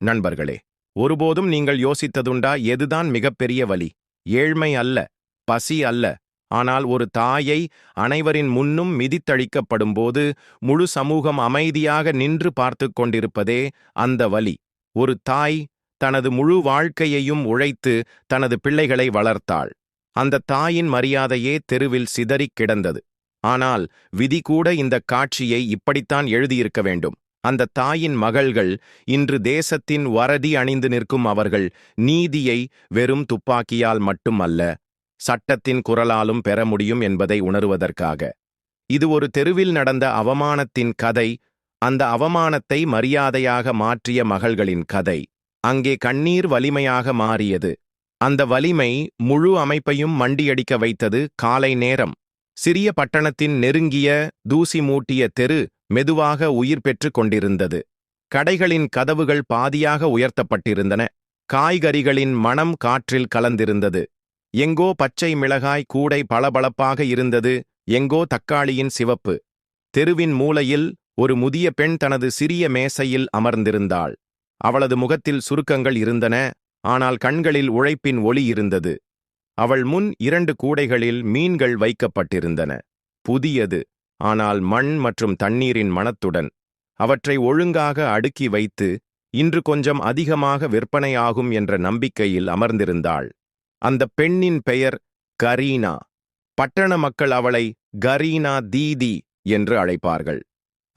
நண்பர்களே ஒருபோதும் நீங்கள் யோசித்ததுண்டா எதுதான் மிகப்பெரிய வலி? ஏழ்மை அல்ல பசி அல்ல. ஆனால் ஒரு தாயை அனைவரின் முன்னும் மிதித்தழிக்கப்படும்போது முழு சமூகம் அமைதியாக நின்று பார்த்து கொண்டிருப்பதே அந்த வலி. ஒரு தாய் தனது முழு வாழ்க்கையையும் உழைத்து தனது பிள்ளைகளை வளர்த்தாள். அந்த தாயின் மரியாதையே தெருவில் சிதறிக் கிடந்தது. ஆனால் விதி கூட இந்த காட்சியை இப்படித்தான் எழுதியிருக்க வேண்டும். அந்த தாயின் மகள்கள் இன்று தேசத்தின் வரதி அணிந்து நிற்கும் அவர்கள் நீதியை வெறும் துப்பாக்கியால் மட்டுமல்ல சட்டத்தின் குரலாலும் பெற முடியும் என்பதை உணருவதற்காக. இது ஒரு தெருவில் நடந்த அவமானத்தின் கதை அந்த அவமானத்தை மரியாதையாக மாற்றிய மகள்களின் கதை. அங்கே கண்ணீர் வலிமையாக மாறியது. அந்த வலிமை முழு அமைப்பையும் மண்டியடிக்க வைத்தது காலை நேரம். சிறிய பட்டணத்தின் நெருங்கிய தூசி மூட்டிய தெரு மெதுவாக உயிர் பெற்றுக் கொண்டிருந்தது. கடைகளின் கதவுகள் பாதியாக உயர்த்தப்பட்டிருந்தன. காய்கறிகளின் மணம் காற்றில் கலந்திருந்தது. எங்கோ பச்சை மிளகாய் கூடை பளபளப்பாக இருந்தது. எங்கோ தக்காளியின் சிவப்பு. தெருவின் மூலையில் ஒரு முதிய பெண் தனது சிறிய மேசையில் அமர்ந்திருந்தாள். அவளது முகத்தில் சுருக்கங்கள் இருந்தன. ஆனால் கண்களில் உழைப்பின் ஒளி இருந்தது. அவள் முன் இரண்டு கூடைகளில் மீன்கள் வைக்கப்பட்டிருந்தன. புதியது. ஆனால் மண் மற்றும் தண்ணீரின் மணத்துடன் அவற்றை ஒழுங்காக அடுக்கி வைத்து இன்று கொஞ்சம் அதிகமாக விற்பனையாகும் என்ற நம்பிக்கையில் அமர்ந்திருந்தாள். அந்த பெண்ணின் பெயர் கரீனா. பட்டண மக்கள் அவளை கரீனா தீதி என்று அழைப்பார்கள்.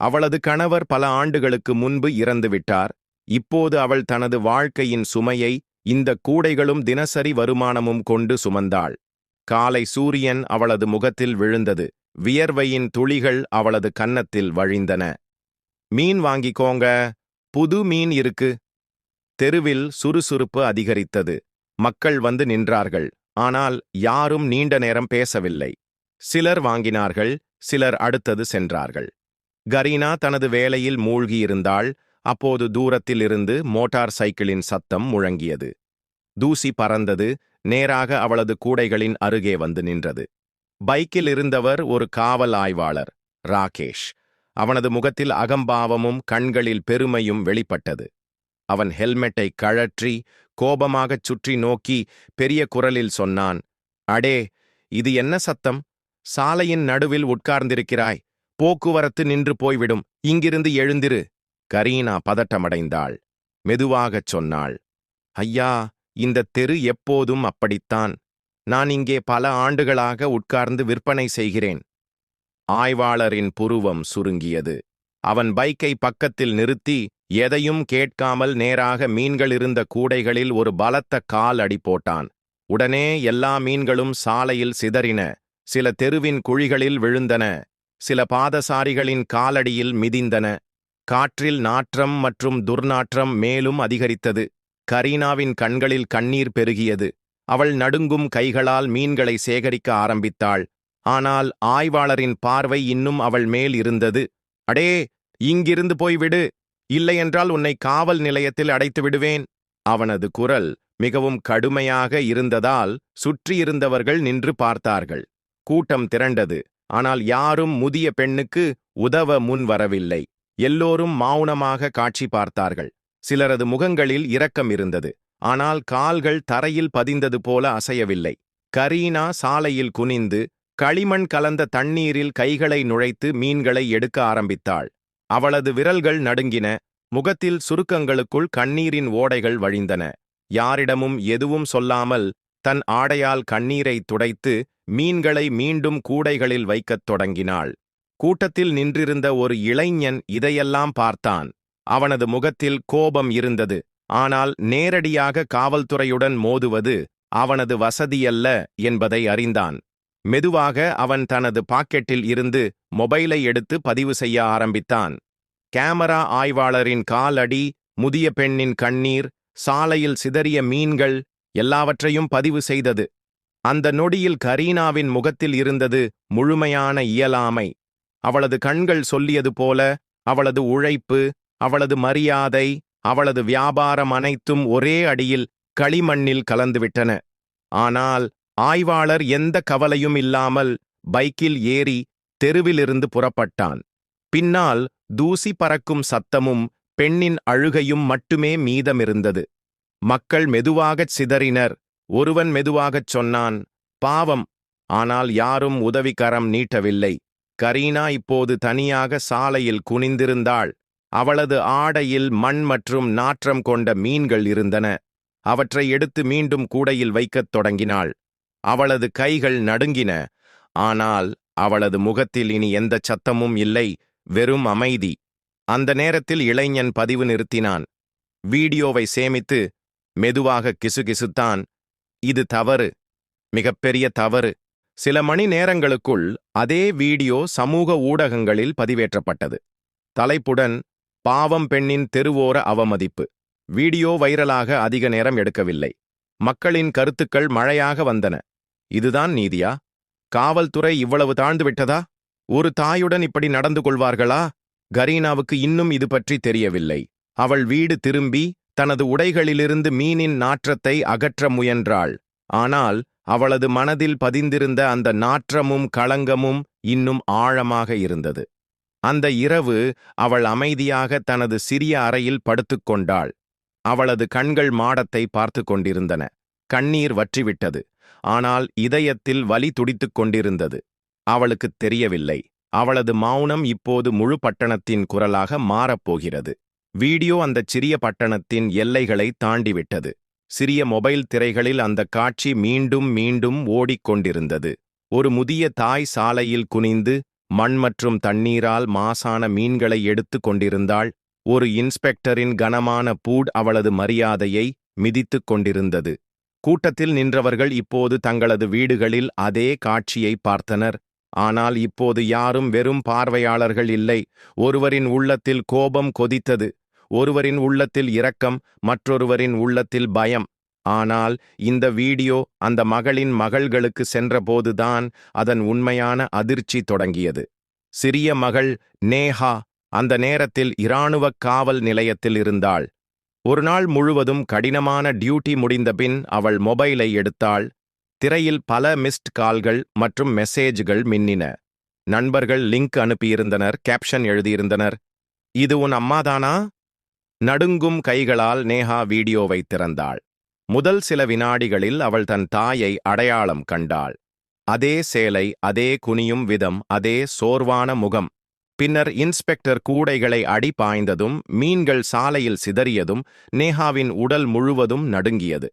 அவளது கணவர் பல ஆண்டுகளுக்கு முன்பு இறந்துவிட்டார் இப்போது அவள் தனது வாழ்க்கையின் சுமையை இந்த கூடைகளும் தினசரி வருமானமும் கொண்டு சுமந்தாள். காலை சூரியன் அவளது முகத்தில் விழுந்தது. வியர்வையின் துளிகள் அவளது கன்னத்தில் வழிந்தன. மீன் வாங்கிக்கோங்க. புது மீன் இருக்கு. தெருவில் சுறுசுறுப்பு அதிகரித்தது. மக்கள் வந்து நின்றார்கள். ஆனால் யாரும் நீண்ட நேரம் பேசவில்லை. சிலர் வாங்கினார்கள் சிலர் அடுத்தது சென்றார்கள். கரீனா தனது வேலையில் மூழ்கியிருந்தாள். அப்போது தூரத்தில் இருந்து மோட்டார் சைக்கிளின் சத்தம் முழங்கியது. தூசி பறந்தது. நேராக அவளது கூடைகளின் அருகே வந்து நின்றது. பைக்கில் இருந்தவர் ஒரு காவல் ஆய்வாளர் ராகேஷ். அவனது முகத்தில் அகம்பாவமும் கண்களில் பெருமையும் வெளிப்பட்டது. அவன் ஹெல்மெட்டை கழற்றி கோபமாகச் சுற்றி நோக்கி பெரிய குரலில் சொன்னான் அடே இது என்ன சத்தம்? சாலையின் நடுவில் உட்கார்ந்திருக்கிறாய். போக்குவரத்து நின்று போய்விடும். இங்கிருந்து எழுந்திரு. கரீனா பதட்டமடைந்தாள். மெதுவாகச் சொன்னாள் ஐயா இந்த தெரு எப்போதும் அப்படித்தான். நான் இங்கே பல ஆண்டுகளாக உட்கார்ந்து விற்பனை செய்கிறேன். ஆய்வாளரின் புருவம் சுருங்கியது. அவன் பைக்கை பக்கத்தில் நிறுத்தி எதையும் கேட்காமல் நேராக மீன்கள் இருந்த கூடைகளில் ஒரு பலத்த கால் அடி போட்டான். உடனே எல்லா மீன்களும் சாலையில் சிதறின. சில தெருவின் குழிகளில் விழுந்தன. சில பாதசாரிகளின் காலடியில் மிதிந்தன. காற்றில் நாற்றம் மற்றும் துர்நாற்றம் மேலும் அதிகரித்தது. கரீனாவின் கண்களில் கண்ணீர் பெருகியது. அவள் நடுங்கும் கைகளால் மீன்களை சேகரிக்க ஆரம்பித்தாள். ஆனால் ஆய்வாளரின் பார்வை இன்னும் அவள் மேல் இருந்தது. அடே இங்கிருந்து போய்விடு இல்லையென்றால் உன்னை காவல் நிலையத்தில் அடைத்து விடுவேன். அவனது குரல் மிகவும் கடுமையாக இருந்ததால் சுற்றியிருந்தவர்கள் நின்று பார்த்தார்கள். கூட்டம் திரண்டது. ஆனால் யாரும் முதிய பெண்ணுக்கு உதவ முன் வரவில்லை. எல்லோரும் மௌனமாக காட்சி பார்த்தார்கள். சிலரது முகங்களில் இரக்கம் இருந்தது. ஆனால் கால்கள் தரையில் பதிந்தது போல அசையவில்லை. கரீனா சாலையில் குனிந்து களிமண் கலந்த தண்ணீரில் கைகளை நுழைத்து மீன்களை எடுக்க ஆரம்பித்தாள். அவளது விரல்கள் நடுங்கின முகத்தில் சுருக்கங்களுக்குள் கண்ணீரின் ஓடைகள் வழிந்தன. யாரிடமும் எதுவும் சொல்லாமல் தன் ஆடையால் கண்ணீரை துடைத்து மீன்களை மீண்டும் கூடைகளில் வைக்கத் தொடங்கினாள். கூட்டத்தில் நின்றிருந்த ஒரு இளைஞன் இதையெல்லாம் பார்த்தான். அவனது முகத்தில் கோபம் இருந்தது. ஆனால் நேரடியாக காவல்துறையுடன் மோதுவது அவனது வசதியல்ல என்பதை அறிந்தான். மெதுவாக அவன் தனது பாக்கெட்டில் இருந்து மொபைலை எடுத்து பதிவு செய்ய ஆரம்பித்தான். கேமரா ஆய்வாளரின் காலடி முதிய பெண்ணின் கண்ணீர் சாலையில் சிதறிய மீன்கள் எல்லாவற்றையும் பதிவு செய்தது. அந்த நொடியில் கரீனாவின் முகத்தில் இருந்தது முழுமையான இயலாமை. அவளது கண்கள் சொல்லியது போல அவளது உழைப்பு அவளது மரியாதை அவளது வியாபாரம் அனைத்தும் ஒரே அடியில் களிமண்ணில் கலந்துவிட்டன. ஆனால் ஆய்வாளர் எந்த கவலையும் இல்லாமல் பைக்கில் ஏறி தெருவிலிருந்து புறப்பட்டான். பின்னால் தூசி பறக்கும் சத்தமும் பெண்ணின் அழுகையும் மட்டுமே மீதமிருந்தது. மக்கள் மெதுவாகச் சிதறினர். ஒருவன் மெதுவாகச் சொன்னான் பாவம் ஆனால் யாரும் உதவிக்கரம் நீட்டவில்லை. கரீனா இப்போது தனியாக சாலையில் குனிந்திருந்தாள். அவளது ஆடையில் மண் மற்றும் நாற்றம் கொண்ட மீன்கள் இருந்தன. அவற்றை எடுத்து மீண்டும் கூடையில் வைக்கத் தொடங்கினாள். அவளது கைகள் நடுங்கின. ஆனால் அவளது முகத்தில் இனி எந்த சத்தமும் இல்லை. வெறும் அமைதி. அந்த நேரத்தில் இளைஞன் பதிவு நிறுத்தினான். வீடியோவை சேமித்து மெதுவாக கிசுகிசுத்தான். இது தவறு. மிகப்பெரிய தவறு. சில மணி நேரங்களுக்குள் அதே வீடியோ சமூக ஊடகங்களில் பதிவேற்றப்பட்டது. தலைப்புடன் பாவம் பெண்ணின் தெருவோர அவமதிப்பு. வீடியோ வைரலாக அதிக நேரம் எடுக்கவில்லை. மக்களின் கருத்துக்கள் மழையாக வந்தன. இதுதான் நீதியா? காவல்துறை இவ்வளவு தாழ்ந்து விட்டதா? ஒரு தாயுடன் இப்படி நடந்து கொள்வார்களா? கரீனாவுக்கு இன்னும் இது பற்றி தெரியவில்லை. அவள் வீடு திரும்பி தனது உடைகளிலிருந்து மீனின் நாற்றத்தை அகற்ற முயன்றாள். ஆனால் அவளது மனதில் பதிந்திருந்த அந்த நாற்றமும் களங்கமும் இன்னும் ஆழமாக இருந்தது. அந்த இரவு அவள் அமைதியாக தனது சிறிய அறையில் படுத்துக்கொண்டாள் அவளது கண்கள் மாடத்தை பார்த்து கொண்டிருந்தன. கண்ணீர் வற்றிவிட்டது. ஆனால் இதயத்தில் வலி துடித்துக் கொண்டிருந்தது. அவளுக்குத் தெரியவில்லை. அவளது மௌனம் இப்போது முழு பட்டணத்தின் குரலாக மாறப்போகிறது வீடியோ அந்தச் சிறிய பட்டணத்தின் எல்லைகளை தாண்டிவிட்டது. சிறிய மொபைல் திரைகளில் அந்த காட்சி மீண்டும் மீண்டும் ஓடிக்கொண்டிருந்தது ஒரு முதிய தாய் சாலையில் குனிந்து மண் மற்றும் தண்ணீரால் மாசான மீன்களை எடுத்து கொண்டிருந்தாள். ஒரு இன்ஸ்பெக்டரின் கனமான பூட் அவளது மரியாதையை மிதித்துக் கொண்டிருந்தது. கூட்டத்தில் நின்றவர்கள் இப்போது தங்களது வீடுகளில் அதே காட்சியை பார்த்தனர். ஆனால் இப்போது யாரும் வெறும் பார்வையாளர்கள் இல்லை. ஒருவரின் உள்ளத்தில் கோபம் கொதித்தது. ஒருவரின் உள்ளத்தில் இரக்கம் மற்றொருவரின் உள்ளத்தில் பயம். ஆனால் இந்த வீடியோ அந்த மகளின் மகள்களுக்கு சென்றபோதுதான் அதன் உண்மையான அதிர்ச்சி தொடங்கியது. சிறிய மகள் நேஹா அந்த நேரத்தில் இராணுவக் காவல் நிலையத்தில் இருந்தாள். ஒரு நாள் முழுவதும் கடினமான டியூட்டி முடிந்தபின் அவள் மொபைலை எடுத்தாள். திரையில் பல மிஸ்ட் கால்கள் மற்றும் மெசேஜ்கள் மின்னின. நண்பர்கள் லிங்க் அனுப்பியிருந்தனர் கேப்ஷன் எழுதியிருந்தனர். இது உன் அம்மாதானா? நடுங்கும் கைகளால் நேஹா வீடியோவை திறந்தாள். முதல் சில வினாடிகளில் அவள் தன் தாயை அடையாளம் கண்டாள். அதே சேலை அதே குனியும் விதம் அதே சோர்வான முகம். பின்னர் இன்ஸ்பெக்டர் கூடைகளை அடி பாய்ந்ததும் மீன்கள் சாலையில் சிதறியதும் நேஹாவின் உடல் முழுவதும் நடுங்கியது.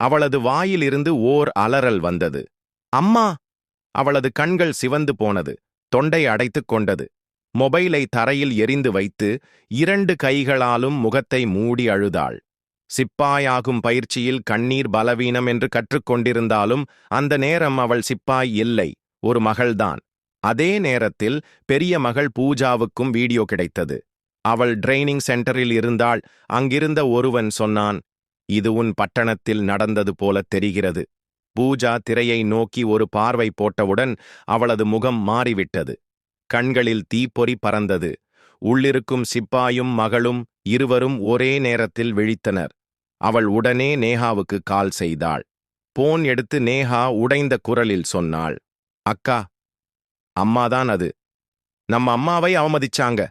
அவளது வாயிலிருந்து ஓர் அலறல் வந்தது. அம்மா! அவளது கண்கள் சிவந்து போனது தொண்டை அடைத்துக் கொண்டது. மொபைலை தரையில் எரிந்து வைத்து இரண்டு கைகளாலும் முகத்தை மூடி அழுதாள். சிப்பாயாகும் பயிற்சியில் கண்ணீர் பலவீனம் என்று கற்றுக்கொண்டிருந்தாலும் அந்த நேரம் அவள் சிப்பாய் இல்லை ஒரு மகள்தான். அதே நேரத்தில் பெரிய மகள் பூஜாவுக்கும் வீடியோ கிடைத்தது. அவள் ட்ரைனிங் சென்டரில் இருந்தால் அங்கிருந்த ஒருவன் சொன்னான் இது உன் பட்டணத்தில் நடந்தது போல தெரிகிறது. பூஜா திரையை நோக்கி ஒரு பார்வை போட்டவுடன் அவளது முகம் மாறிவிட்டது. கண்களில் தீப்பொறி பறந்தது. உள்ளிருக்கும் சிப்பாயும் மகளும் இருவரும் ஒரே நேரத்தில் விழித்தனர். அவள் உடனே நேஹாவுக்கு கால் செய்தாள். போன் எடுத்து நேஹா உடைந்த குரலில் சொன்னாள். அக்கா அம்மாதான் அது. நம்ம அம்மாவை அவமதிச்சாங்க.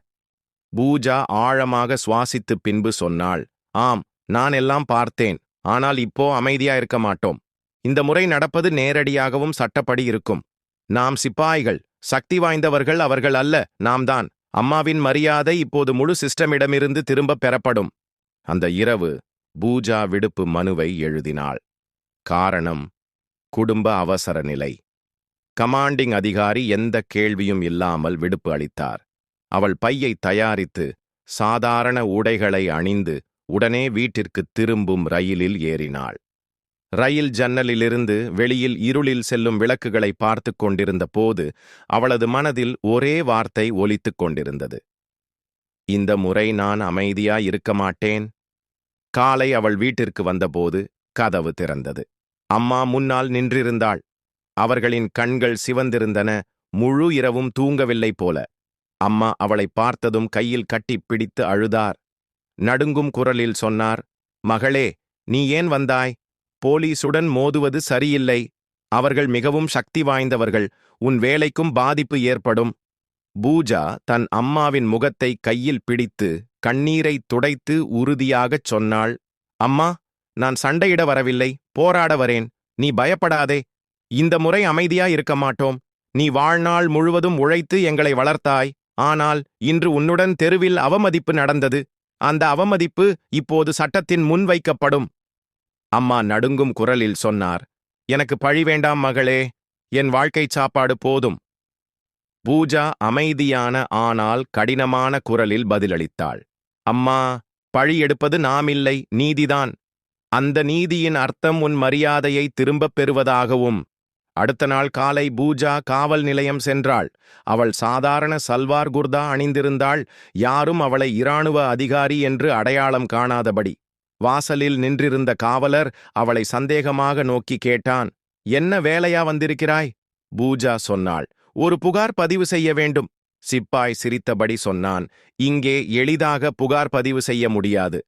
பூஜா ஆழமாக சுவாசித்து பின்பு சொன்னாள். ஆம் நான் எல்லாம் பார்த்தேன். ஆனால் இப்போ அமைதியா இருக்க மாட்டோம். இந்த முறை நடப்பது நேரடியாகவும் சட்டப்படி இருக்கும். நாம் சிப்பாய்கள் சக்தி வாய்ந்தவர்கள் அவர்கள் அல்ல நாம் தான். அம்மாவின் மரியாதை இப்போது முழு சிஸ்டமிடமிருந்து திரும்பப் பெறப்படும். அந்த இரவு பூஜா விடுப்பு மனுவை எழுதினாள். காரணம் குடும்ப அவசர நிலை. கமாண்டிங் அதிகாரி எந்த கேள்வியும் இல்லாமல் விடுப்பு அளித்தார். அவள் பையை தயாரித்து சாதாரண உடைகளை அணிந்து உடனே வீட்டிற்கு திரும்பும் ரயிலில் ஏறினாள். ரயில் ஜன்னலிலிருந்து வெளியில் இருளில் செல்லும் விளக்குகளை பார்த்து கொண்டிருந்த போது அவளது மனதில் ஒரே வார்த்தை ஒலித்துக் கொண்டிருந்தது. இந்த முறை நான் அமைதியாயிருக்க மாட்டேன். காலை அவள் வீட்டிற்கு வந்தபோது கதவு திறந்தது. அம்மா முன்னால் நின்றிருந்தாள். அவர்களின் கண்கள் சிவந்திருந்தன. முழு இரவும் தூங்கவில்லை போல. அம்மா அவளை பார்த்ததும் கையில் கட்டிப் பிடித்து அழுதார். நடுங்கும் குரலில் சொன்னார் மகளே நீ ஏன் வந்தாய்? போலீசுடன் மோதுவது சரியில்லை. அவர்கள் மிகவும் சக்தி வாய்ந்தவர்கள். உன் வேலைக்கும் பாதிப்பு ஏற்படும். பூஜா தன் அம்மாவின் முகத்தை கையில் பிடித்து கண்ணீரை துடைத்து உறுதியாகச் சொன்னாள் அம்மா நான் சண்டையிட வரவில்லை போராட வரேன் நீ பயப்படாதே இந்த முறை அமைதியா இருக்க மாட்டோம் நீ வாழ்நாள் முழுவதும் உழைத்து எங்களை வளர்த்தாய் ஆனால் இன்று உன்னுடன் தெருவில் அவமதிப்பு நடந்தது அந்த அவமதிப்பு இப்போது சட்டத்தின் முன் வைக்கப்படும். அம்மா நடுங்கும் குரலில் சொன்னார் எனக்கு பழி வேண்டாம் மகளே என் வாழ்க்கைச் சாப்பாடு போதும். பூஜா அமைதியான ஆனால் கடினமான குரலில் பதிலளித்தாள். அம்மா பழி எடுப்பது நாமில்லை நீதிதான். அந்த நீதியின் அர்த்தம் உன் மரியாதையை திரும்பப் பெறுவதாகவும். அடுத்த நாள் காலை பூஜா காவல் நிலையம் சென்றாள். அவள் சாதாரண சல்வார் குர்தா அணிந்திருந்தாள். யாரும் அவளை இராணுவ அதிகாரி என்று அடையாளம் காணாதபடி. வாசலில் நின்றிருந்த காவலர் அவளை சந்தேகமாக நோக்கி கேட்டான் என்ன வேலையா வந்திருக்கிறாய்? பூஜா சொன்னாள் ஒரு புகார் பதிவு செய்ய வேண்டும். சிப்பாய் சிரித்தபடி சொன்னான் இங்கே எளிதாக புகார் பதிவு செய்ய முடியாது.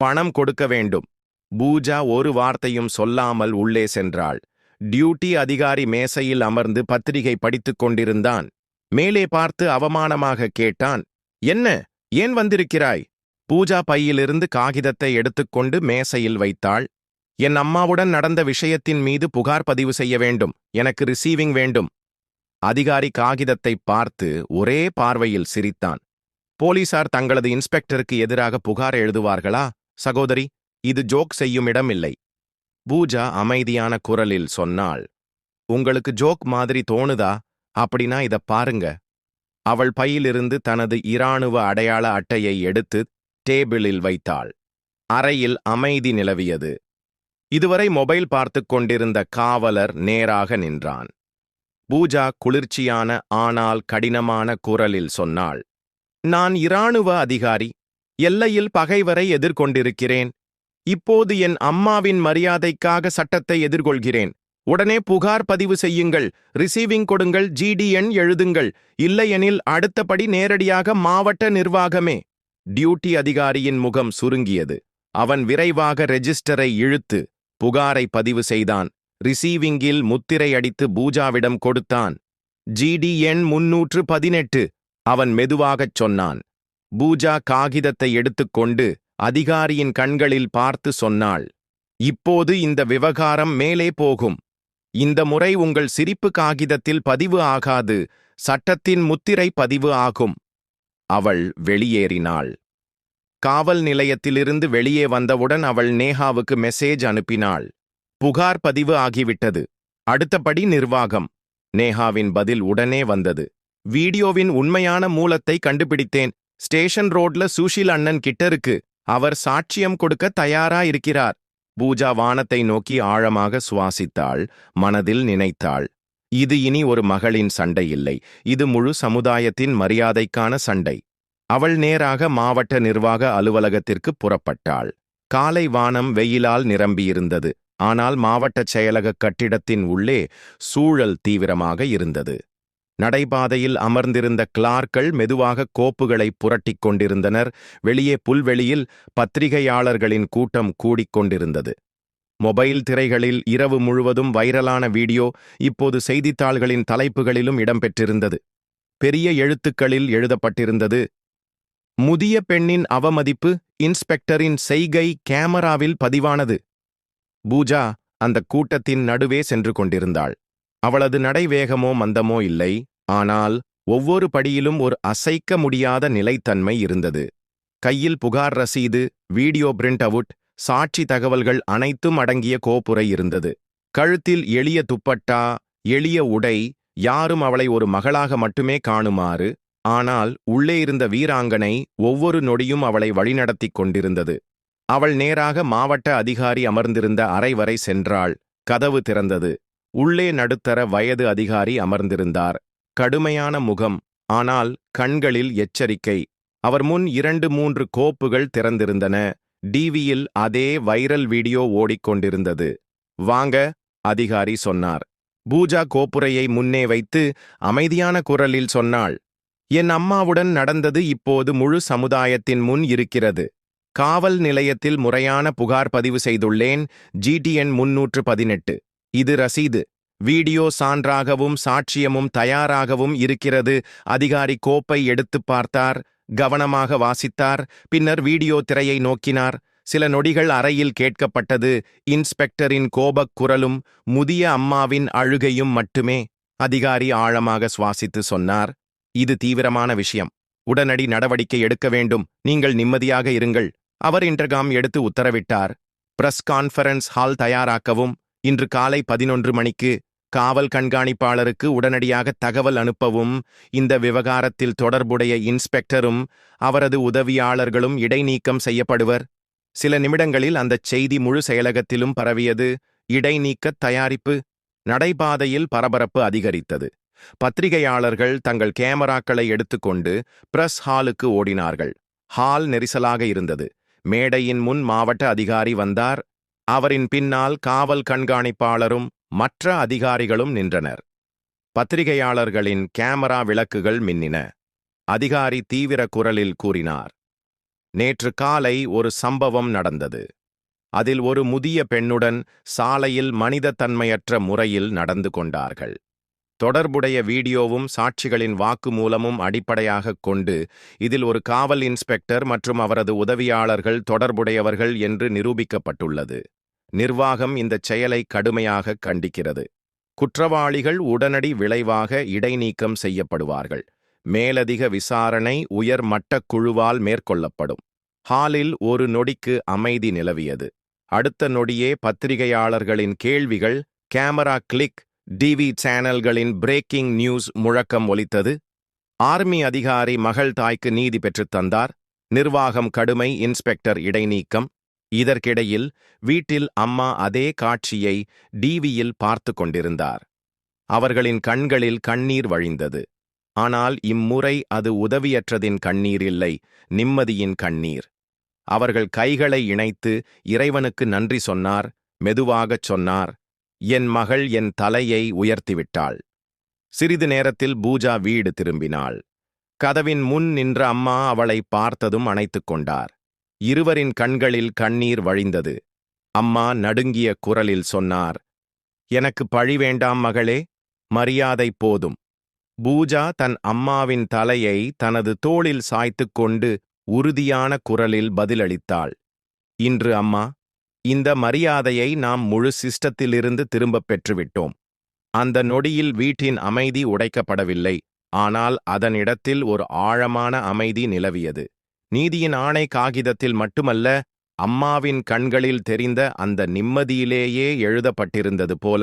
பணம் கொடுக்க வேண்டும். பூஜா ஒரு வார்த்தையும் சொல்லாமல் உள்ளே சென்றாள். டியூட்டி அதிகாரி மேசையில் அமர்ந்து பத்திரிகை படித்துக் கொண்டிருந்தான். மேலே பார்த்து அவமானமாக கேட்டான் என்ன? ஏன் வந்திருக்கிறாய்? பூஜா பையிலிருந்து காகிதத்தை எடுத்துக்கொண்டு மேசையில் வைத்தாள். என் அம்மாவுடன் நடந்த விஷயத்தின் மீது புகார் பதிவு செய்ய வேண்டும். எனக்கு ரிசீவிங் வேண்டும். அதிகாரி காகிதத்தை பார்த்து ஒரே பார்வையில் சிரித்தான். போலீசார் தங்களது இன்ஸ்பெக்டருக்கு எதிராக புகார் எழுதுவார்களா? சகோதரி இது ஜோக் செய்யும் இடமில்லை. பூஜா அமைதியான குரலில் சொன்னாள். உங்களுக்கு ஜோக் மாதிரி தோணுதா? அப்படின்னா இத பாருங்க. அவள் பையிலிருந்து தனது இராணுவ அடையாள அட்டையை எடுத்து டேபிளில் வைத்தாள். அறையில் அமைதி நிலவியது. இதுவரை மொபைல் பார்த்துக் கொண்டிருந்த காவலர் நேராக நின்றான். பூஜா குளிர்ச்சியான ஆனால் கடினமான குரலில் சொன்னாள் நான் இராணுவ அதிகாரி எல்லையில் பகைவரை எதிர்கொண்டிருக்கிறேன். இப்போது என் அம்மாவின் மரியாதைக்காக சட்டத்தை எதிர்கொள்கிறேன். உடனே புகார் பதிவு செய்யுங்கள் ரிசீவிங் கொடுங்கள் ஜிடிஎன் எழுதுங்கள். இல்லையெனில் அடுத்தபடி நேரடியாக மாவட்ட நிர்வாகமே. டியூட்டி அதிகாரியின் முகம் சுருங்கியது. அவன் விரைவாக ரெஜிஸ்டரை இழுத்து புகாரை பதிவு செய்தான். ரிசீவிங்கில் முத்திரை அடித்து பூஜாவிடம் கொடுத்தான். ஜிடி எண் முன்னூற்று பதினெட்டு. அவன் மெதுவாகச் சொன்னான். பூஜா காகிதத்தை எடுத்துக்கொண்டு அதிகாரியின் கண்களில் பார்த்து சொன்னாள். இப்போது இந்த விவகாரம் மேலே போகும். இந்த முறை உங்கள் சிரிப்பு காகிதத்தில் பதிவு ஆகாது. சட்டத்தின் முத்திரை பதிவு ஆகும். அவள் வெளியேறினாள். காவல் நிலையத்திலிருந்து வெளியே வந்தவுடன் அவள் நேஹாவுக்கு மெசேஜ் அனுப்பினாள். புகார் பதிவு ஆகிவிட்டது. அடுத்தபடி நிர்வாகம். நேஹாவின் பதில் உடனே வந்தது. வீடியோவின் உண்மையான மூலத்தை கண்டுபிடித்தேன். ஸ்டேஷன் ரோட்ல சுஷில் அண்ணன் கிட்ட இருக்கு. அவர் சாட்சியம் கொடுக்க தயாரா இருக்கிறார். பூஜா வானத்தை நோக்கி ஆழமாக சுவாசித்தாள் மனதில் நினைத்தாள். இது இனி ஒரு மகளின் சண்டை இல்லை. இது முழு சமுதாயத்தின் மரியாதைக்கான சண்டை. அவள் நேராக மாவட்ட நிர்வாக அலுவலகத்திற்கு புறப்பட்டாள். காலை வானம் வெயிலால் நிரம்பியிருந்தது. ஆனால் மாவட்டச் செயலக கட்டிடத்தின் உள்ளே சூழல் தீவிரமாக இருந்தது. நடைபாதையில் அமர்ந்திருந்த கிளார்கள் மெதுவாக கோப்புகளை புரட்டிக் கொண்டிருந்தனர். வெளியே புல்வெளியில் பத்திரிகையாளர்களின் கூட்டம் கூடிக்கொண்டிருந்தது மொபைல் திரைகளில் இரவு முழுவதும் வைரலான வீடியோ இப்போது செய்தித்தாள்களின் தலைப்புகளிலும் இடம்பெற்றிருந்தது. பெரிய எழுத்துக்களில் எழுதப்பட்டிருந்தது முதிய பெண்ணின் அவமதிப்பு இன்ஸ்பெக்டரின் செய்கை கேமராவில் பதிவானது. பூஜா அந்த கூட்டத்தின் நடுவே சென்று கொண்டிருந்தாள். அவளது நடைவேகமோ மந்தமோ இல்லை. ஆனால் ஒவ்வொரு படியிலும் ஒரு அசைக்க முடியாத நிலைத்தன்மை இருந்தது. கையில் புகார் ரசீது வீடியோ பிரிண்ட் அவுட் சாட்சி தகவல்கள் அனைத்தும் அடங்கிய கோப்புரை இருந்தது. கழுத்தில் எளிய துப்பட்டா எளிய உடை யாரும் அவளை ஒரு மகளாக மட்டுமே காணுமாறு ஆனால் உள்ளே இருந்த வீராங்கனை ஒவ்வொரு நொடியும் அவளை வழிநடத்திக் கொண்டிருந்தது. அவள் நேராக மாவட்ட அதிகாரி அமர்ந்திருந்த அறை வரை சென்றாள். கதவு திறந்தது. உள்ளே நடுத்தர வயது அதிகாரி அமர்ந்திருந்தார். கடுமையான முகம் ஆனால் கண்களில் எச்சரிக்கை. அவர் முன் இரண்டு மூன்று கோப்புகள் திறந்திருந்தன. டிவியில் அதே வைரல் வீடியோ ஓடிக்கொண்டிருந்தது. வாங்க அதிகாரி சொன்னார். பூஜா கோப்புரையை முன்னே வைத்து அமைதியான குரலில் சொன்னாள். என் அம்மாவுடன் நடந்தது இப்போது முழு சமுதாயத்தின் முன் இருக்கிறது. காவல் நிலையத்தில் முறையான புகார் பதிவு செய்துள்ளேன். ஜிடிஎன் முன்னூற்று பதினெட்டு. இது ரசீது. வீடியோ சான்றாகவும் சாட்சியமும் தயாராகவும் இருக்கிறது. அதிகாரி கோப்பை எடுத்துப் பார்த்தார். கவனமாக வாசித்தார். பின்னர் வீடியோ திரையை நோக்கினார். சில நொடிகள் அறையில் கேட்கப்பட்டது. இன்ஸ்பெக்டரின் கோபக் குரலும் முதிய அம்மாவின் அழுகையும் மட்டுமே அதிகாரி ஆழமாக சுவாசித்து சொன்னார். இது தீவிரமான விஷயம். உடனடி நடவடிக்கை எடுக்க வேண்டும். நீங்கள் நிம்மதியாக இருங்கள். அவர் இன்டர்காம் எடுத்து உத்தரவிட்டார். பிரஸ் கான்ஃபரன்ஸ் ஹால் தயாராக்கவும் இன்று காலை பதினொன்று மணிக்கு காவல் கண்காணிப்பாளருக்கு உடனடியாக தகவல் அனுப்பவும் இந்த விவகாரத்தில் தொடர்புடைய இன்ஸ்பெக்டரும் அவரது உதவியாளர்களும் இடைநீக்கம் செய்யப்படுவர். சில நிமிடங்களில் அந்தச் செய்தி முழு செயலகத்திலும் பரவியது. இடைநீக்கத் தயாரிப்பு நடைபாதையில் பரபரப்பு அதிகரித்தது. பத்திரிகையாளர்கள் தங்கள் கேமராக்களை எடுத்துக்கொண்டு பிரஸ் ஹாலுக்கு ஓடினார்கள். ஹால் நெரிசலாக இருந்தது. மேடையின் முன் மாவட்ட அதிகாரி வந்தார். அவரின் பின்னால் காவல் கண்காணிப்பாளரும் மற்ற அதிகாரிகளும் நின்றனர். பத்திரிகையாளர்களின் கேமரா விளக்குகள் மின்னின. அதிகாரி தீவிர குரலில் கூறினார். நேற்று காலை ஒரு சம்பவம் நடந்தது. அதில் ஒரு முதிய பெண்ணுடன் சாலையில் மனிதத்தன்மையற்ற முறையில் நடந்து கொண்டார்கள். தொடர்புடைய வீடியோவும் சாட்சிகளின் வாக்குமூலமும் அடிப்படையாகக் கொண்டு இதில் ஒரு காவல் இன்ஸ்பெக்டர் மற்றும் அவரது உதவியாளர்கள் தொடர்புடையவர்கள் என்று நிரூபிக்கப்பட்டுள்ளது. நிர்வாகம் இந்தச் செயலை கடுமையாக கண்டிக்கிறது. குற்றவாளிகள் உடனடி விளைவாக இடைநீக்கம் செய்யப்படுவார்கள். மேலதிக விசாரணை உயர் மட்டக் குழுவால் மேற்கொள்ளப்படும். ஹாலில் ஒரு நொடிக்கு அமைதி நிலவியது. அடுத்த நொடியே பத்திரிகையாளர்களின் கேள்விகள் கேமரா கிளிக் டிவி சேனல்களின் பிரேக்கிங் நியூஸ் முழக்கம் ஒலித்தது. ஆர்மி அதிகாரி மகள் தாய்க்கு நீதி பெற்றுத் தந்தார். நிர்வாகம் கடுமை இன்ஸ்பெக்டர் இடைநீக்கம். இதற்கிடையில் வீட்டில் அம்மா அதே காட்சியை டிவியில் பார்த்து கொண்டிருந்தார். அவர்களின் கண்களில் கண்ணீர் வழிந்தது. ஆனால் இம்முறை அது உதவியற்றதின் கண்ணீர் இல்லை நிம்மதியின் கண்ணீர். அவர்கள் கைகளை இணைத்து இறைவனுக்கு நன்றி சொன்னார் மெதுவாகச் சொன்னார் என் மகள் என் தலையை உயர்த்திவிட்டாள். சிறிது நேரத்தில் பூஜா வீடு திரும்பினாள். கதவின் முன் நின்ற அம்மா அவளை பார்த்ததும் அணைத்துக் கொண்டார். இருவரின் கண்களில் கண்ணீர் வழிந்தது. அம்மா நடுங்கிய குரலில் சொன்னார் எனக்கு பழி வேண்டாம் மகளே மரியாதை போதும். பூஜா தன் அம்மாவின் தலையை தனது தோளில் சாய்த்துக் கொண்டு உறுதியான குரலில் பதிலளித்தாள். இன்று அம்மா இந்த மரியாதையை நாம் முழு சிஸ்டத்திலிருந்து திரும்பப் பெற்றுவிட்டோம். அந்த நொடியில் வீட்டின் அமைதி உடைக்கப்படவில்லை. ஆனால் அதனிடத்தில் ஒரு ஆழமான அமைதி நிலவியது. நீதியின் ஆணை காகிதத்தில் மட்டுமல்ல அம்மாவின் கண்களில் தெரிந்த அந்த நிம்மதியிலேயே எழுதப்பட்டிருந்தது போல